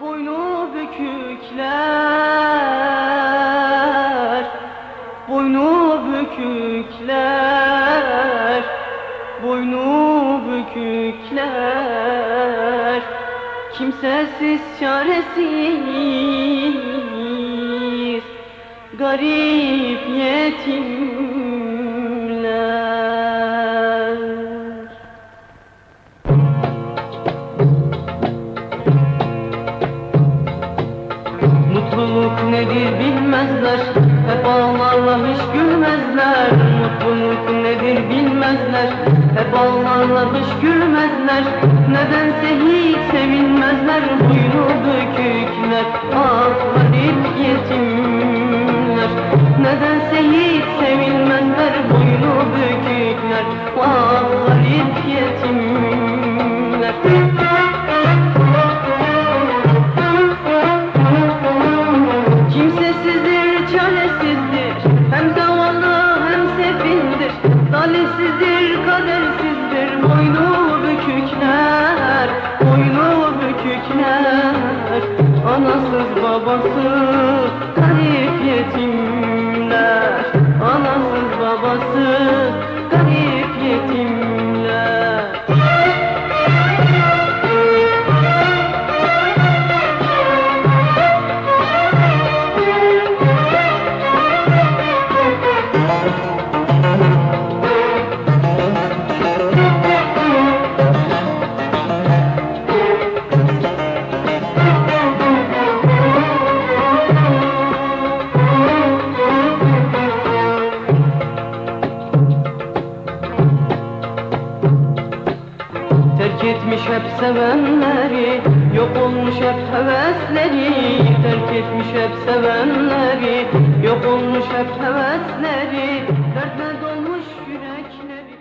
Boynu bükükler Boynu bükükler Boynu bükükler. Kimsesiz çaresiz Garip yetimler Mutluluk nedir bilmezler Hep ağlarla hiç gülmezler. Mutluluk nedir bilmezler Hep ağlarla hiç gülmezler. Nedense hiç sevinmezler Boynu bükükler Ah garip yetimler. Nedense hiç sevinmezler Boynu bükükler Ah garip yetimler Hem zavallı hem sefildir Talihsizdir, kadersizdir. Boynu bükükler Boynu bükükler. Anasız babası Garip yetimler etmiş hep sevenleri Yok olmuş hep hevesleri Terk etmiş hep sevenleri Yok olmuş hep hevesleri Dertle dolmuş yürekleri